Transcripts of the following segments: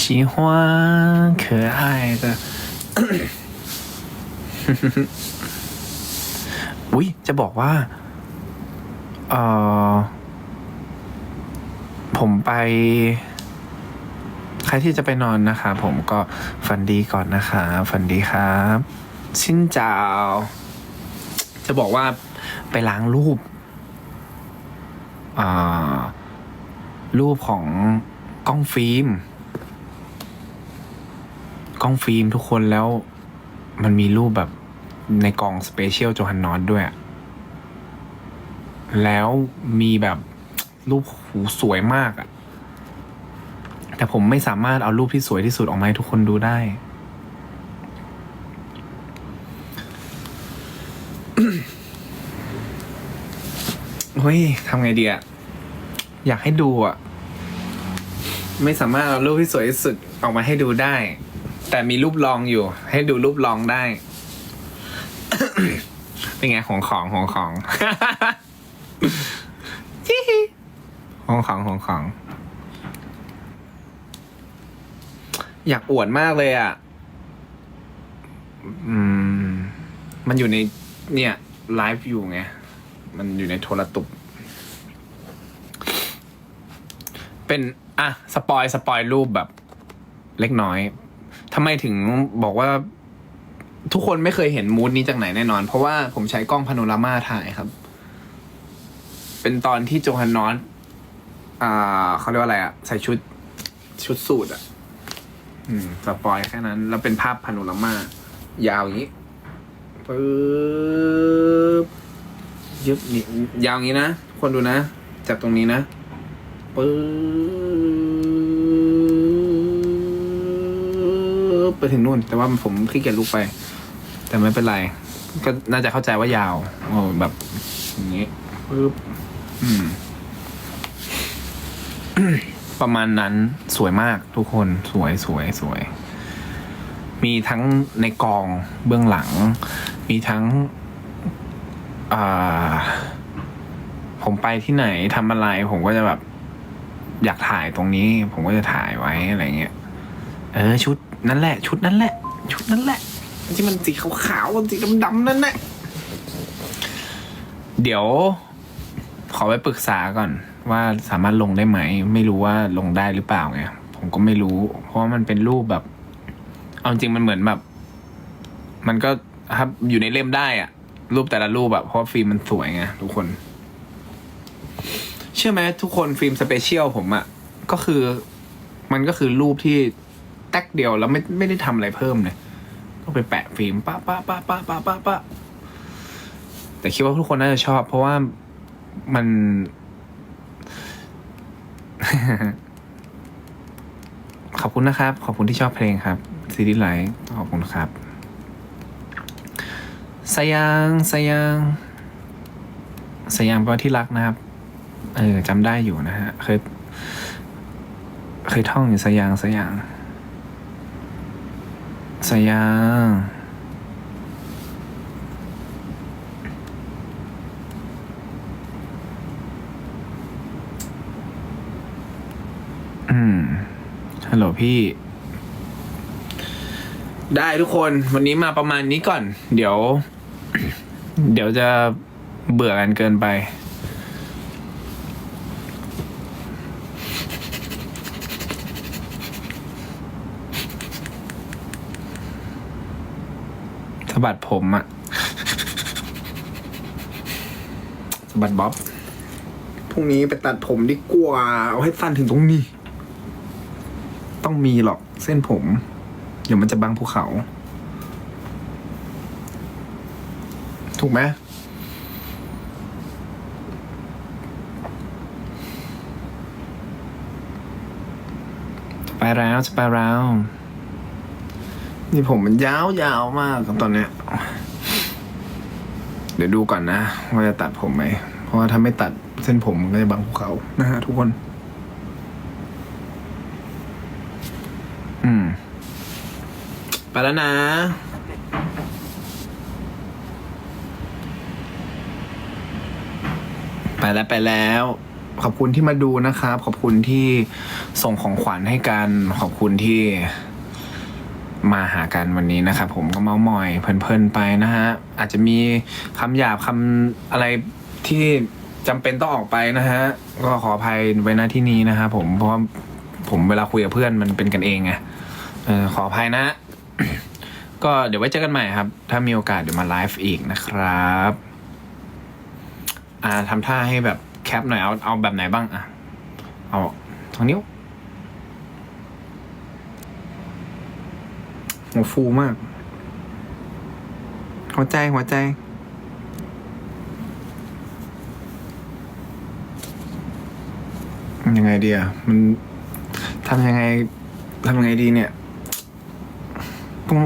喜欢可爱的 อุ้ยจะบอกว่า เออผมไป ใครที่จะไปนอนนะคะ ผมก็ฝันดีก่อนนะคะ ฝันดีครับ ชินจาว จะบอกว่าไปล้างรูป อ่า รูปของกล้องฟิล์ม ก ล้องฟิล์มทุกคนแล้ว มันมีรูปแบบในกล่องสเปเชียลโจฮันนอตด้วย แล้วมีแบบรูปหูสวยมากอะแต่ผมไม่สามารถเอารูปที่สวยที่สุดออกมาให้ทุกคนดูได้ เฮ้ยทำไงดีอะอยากให้ดูอะไม่สามารถเอารูปที่สวยที่สุดออกมาให้ดูได้ แต่มีรูปลองอยู่ ให้ดูรูปลองได้ เป็นไงของของของของของของของของ อยากอวดมากเลยอะ อืม มันอยู่ในเนี่ยไลฟ์อยู่ไง มันอยู่ในโทรตุบเป็น อะ สปอย สปอยรูปแบบ เล็กน้อย ทำไมถึงบอกว่าทุกคนไม่เคยเห็นมูดนี้จากไหนแน่นอน เพราะว่าผมใช้กล้องพาโนรามาถ่ายครับ เป็นตอนที่โจฮันนอสอ่าเขาเรียกว่าอะไรอะใส่ชุดชุดสูทอะอืมสปอยแค่นั้น แล้วเป็นภาพพาโนรามายาวอย่างนี้ปึ๊บยึบนี่ยาวอย่างนี้นะคนดูนะจากตรงนี้นะปึ๊บ ไปถึงนู่น แต่ว่าผมขี้เกียจลุกไป แต่ไม่เป็นไร ก็น่าจะเข้าใจว่ายาวโอ้แบบ อย่างนี้ปึ๊บอืม ประมาณนั้นสวยมากทุกคนสวยสวยสวย มีทั้งในกองเบื้องหลัง มีทั้งผมไปที่ไหนทำอะไร ผมก็จะแบบ อยากถ่ายตรงนี้ ผมก็จะถ่ายไว้อะไรเงี้ยเออชุด นั่นแหละ ชุดนั้นแหละ ชุดนั้นแหละ ที่มันสีขาวๆสีดำๆนั่นแหละ เดี๋ยว ขอไปปรึกษาก่อน ว่าสามารถลงได้ไหม ไม่รู้ว่าลงได้หรือเปล่าไงผมก็ไม่รู้ เพราะว่ามันเป็นรูปแบบ เอาจริงมันเหมือนแบบ มันก็ครับอยู่ในเล่มได้อะรูปแต่ละรูปแบบเพราะฟิล์มมันสวยไงทุกคน เชื่อไหมทุกคนฟิล์มสเปเชียลผมอะก็คือ มันก็คือรูปที่ กเดียวแล้วไม่ไม่ได้ทำอะไรเพิ่มเลยก็ไปแปะฟิล์มปะปะปะปะปะปะปะแต่คิดว่าทุกคนน่าจะชอบ เพราะว่ามัน ขอบคุณนะครับ ขอบคุณที่ชอบเพลงครับซีดีไลท์ขอบคุณครับสยางสยางสยางแปลว่าที่รักนะครับ เออจำได้อยู่นะฮะ เคย เคยท่องอยู่สยางสยาง สยาอืม ฮัลโหลพี่ ได้ทุกคน วันนี้มาประมาณนี้ก่อน เดี๋ยว เดี๋ยวจะเบื่อกันเกินไปะบัดผมอะสะบัดบ๊อบ พรุ่งนี้ไปตัดผมดีกว่า เอาให้สั้นถึงตรงนี้ ต้องมีหรอกเส้นผม เดี๋ยวมันจะบังภูเขา ถูกไหมจะไปแล้วจะไปแล้ว นี่ผมมันยาวยาวมากครับตอนเนี้ย เดี๋ยวดูก่อนนะ ว่าจะตัดผมไหม เพราะว่าถ้าไม่ตัดเส้นผมมันก็จะบังภูเขานะฮะทุกคน อืม ไปแล้วนะไปแล้วไปแล้ว ขอบคุณที่มาดูนะครับ ขอบคุณที่ส่งของขวัญให้กัน ขอบคุณที่ มาหากันวันนี้นะครับผมก็เมามอยเพลินๆไปนะฮะ อาจจะมีคำหยาบคำอะไรที่จำเป็นต้องออกไปนะฮะ ก็ขออภัยไว้ณที่นี้นะครับผมเพราะผมเวลาคุยกับเพื่อนมันเป็นกันเองไงออขออภัยนะ ก็เดี๋ยวไว้เจอกันใหม่ครับ ถ้ามีโอกาสเดี๋ยวมาไลฟ์อีกนะครับอ่าทำท่าให้แบบแคปหน่อยเอาเอาแบบไหนบ้างอะเอาทางนิ้ว หัวฟูมาก หัวใจหัวใจ ยังไงดีอะ มันทำยังไงทำยังไงดีเนี่ยต้อง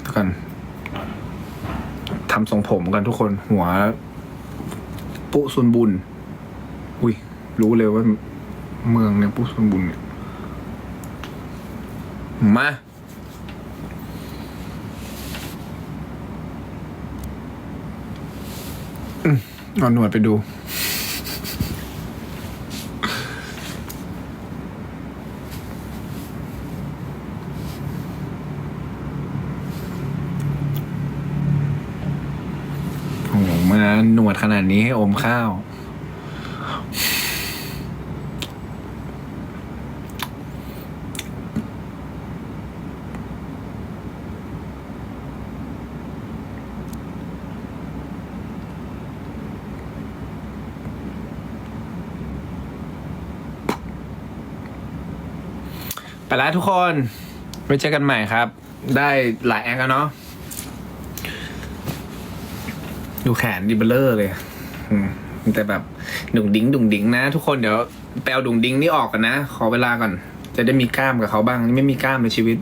เดี๋ยวกัน ทำทรงผมกันทุกคนหัว ปุซุนบุญ อุ้ย รู้เลยว่า เมืองเนี่ยปุซุนบุญเนี่ยมาเอาหนวดไปดู โหมาหนวดขนาดนี้ให้อมข้าว ไปแล้วทุกคน ไว้เจอกันใหม่ครับ ได้หลายแอคแล้วเนาะ ดูแขนดิเบลเลอร์เลยแต่แบบดุงดิ้งดุงดิ้งนะ ทุกคนเดี๋ยวแปลดุงดิ้งนี่ออกกันนะ ขอเวลาก่อน จะได้มีกล้ามกับเขาบ้าง นี่ไม่มีกล้ามในชีวิต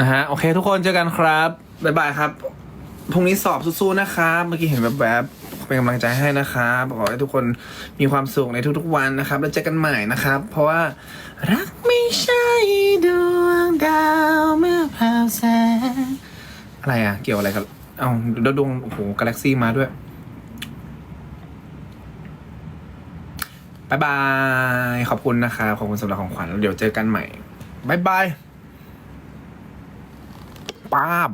นะฮะ โอเค ทุกคนเจอกันครับบ๊ายบายครับพรุ่งนี้สอบสู้ๆนะครับ เมื่อกี้เห็นแบบแบบเป็นกำลังใจให้นะครับขอให้ทุกคนมีความสุขในทุกๆวันนะครับ แล้วเจอกันใหม่นะครับ เพราะว่ารักไม่ใช่ดวงดาวเมื่อพาวแสงอะไรอะ เกี่ยวอะไรกับ เอาแล้วดวงโอ้โหกาแล็กซี่มาด้วยบายบาย ขอบคุณนะครับขอบคุณสำหรับของขวัญเดี๋ยวเจอกันใหม่บายบายป้าบ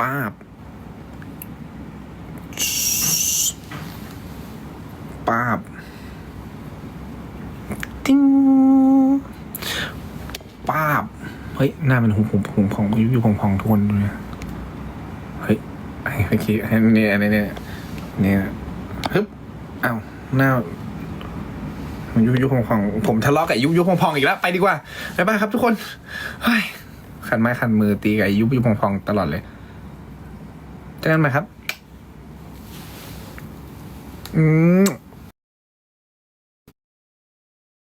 ป้าบป้าบ ติ้ง ฮ้ย หน้ามันหุบหุบหุบพองยุบยุบพองพองทุกคนดูเนี่ยเฮ้ยไอ้เมื่อกี้ไอ้เนี่ยอันนี้เนี่ยเนี่ยฮึบอ้าวหน้ามันยุบยุบพองพองผมทะเลาะกับยุบยุบพองพองอีกแล้วไปดีกว่าบ๊ายบาครับทุกคนเฮ้ยขันไม้ขันมือตีกับยุบยุบพองพองตลอดเลยเจอกันใหม่ครับ อืม